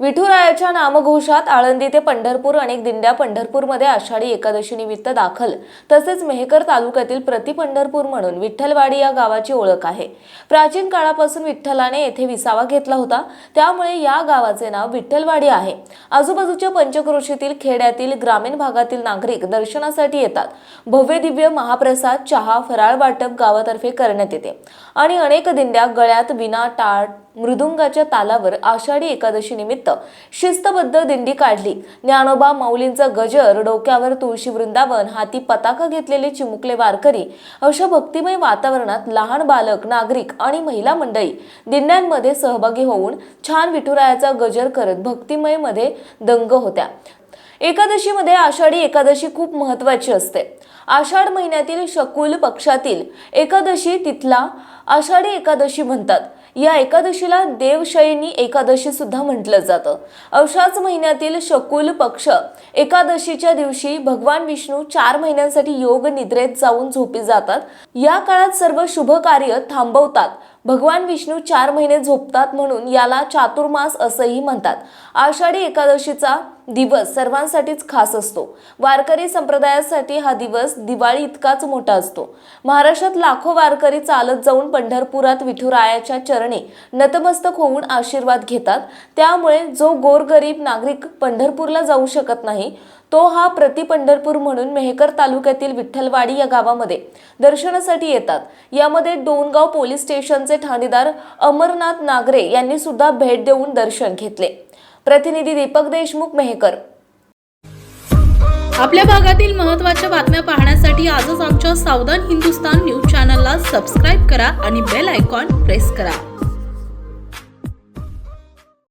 विठुरायाच्या नामघोषात आळंदी ते पंढरपूर अनेक दिंड्या पंढरपूरमध्ये आषाढी एकादशी निमित्त दाखल. तसेच मेहकर तालुक्यातील प्रति पंढरपूर म्हणून विठ्ठलवाडी या गावाची ओळख आहे. प्राचीन काळापासून विठ्ठलाने येथे विसावा घेतला होता. त्यामुळे या गावाचे नाव विठ्ठलवाडी आहे. आजूबाजूच्या पंचक्रोशीतील खेड्यातील ग्रामीण भागातील नागरिक दर्शनासाठी येतात. भव्य दिव्य महाप्रसाद चहा फराळ वाटप गावातर्फे करण्यात येते. आणि अनेक दिंड्या गळ्यात विना टाळ मृदुंगाच्या तालावर आषाढी एकादशी निमित्त शिस्तबद्ध दिंडी काढली. ज्ञानोबा माऊलींचा गजर डोक्यावर तुळशी वृंदावन हाती पताका घेतलेले चिमुकले वारकरी अशा भक्तिमय वातावरणात लहान बालक नागरिक आणि महिला मंडळी दिंड्यांमध्ये सहभागी होऊन छान विठुरायाचा गजर करत भक्तिमयमध्ये दंग होत्या. एकादशीमध्ये आषाढी एकादशी खूप महत्वाची असते. आषाढ महिन्यातील शकुल पक्षातील एकादशी तिथला आषाढी एकादशी म्हणतात. या एकादशीला देवशयनी एकादशी सुद्धा म्हटलं जातं. अवशाच महिन्यातील शकुल पक्ष एकादशीच्या दिवशी भगवान विष्णू चार महिन्यांसाठी योग निद्रेत जाऊन झोपी जातात. या काळात सर्व शुभ कार्य थांबवतात. भगवान विष्णू चार महिने झोपतात म्हणून याला चातुर्मास असंही म्हणतात. आषाढी एकादशीचा दिवस सर्वांसाठीच खास असतो. वारकरी संप्रदायासाठी हा दिवस दिवाळी इतकाच मोठा असतो. महाराष्ट्रात लाखो वारकरी चालत जाऊन पंढरपुरात विठुरायाच्या चरणी नतमस्तक होऊन आशीर्वाद घेतात. त्यामुळे जो गोरगरीब नागरिक पंढरपूरला जाऊ शकत नाही तो हा प्रति पंढरपूर म्हणून मेहकर तालुक्यातील विठ्ठलवाडी या गावामध्ये दर्शनासाठी येतात. यामध्ये डोनगाव पोलीस स्टेशन ठाणेदार अमरनाथ नागरे यांनी सुद्धा भेट देऊन दर्शन घेतले. प्रतिनिधी दीपक देशमुख मेहकर. आपल्या भागातील महत्त्वाच्या बातम्या पाहण्यासाठी आजच आमच्या सावधान हिंदुस्तान न्यूज चॅनलला सबस्क्राईब करा आणि बेल आयकॉन प्रेस करा.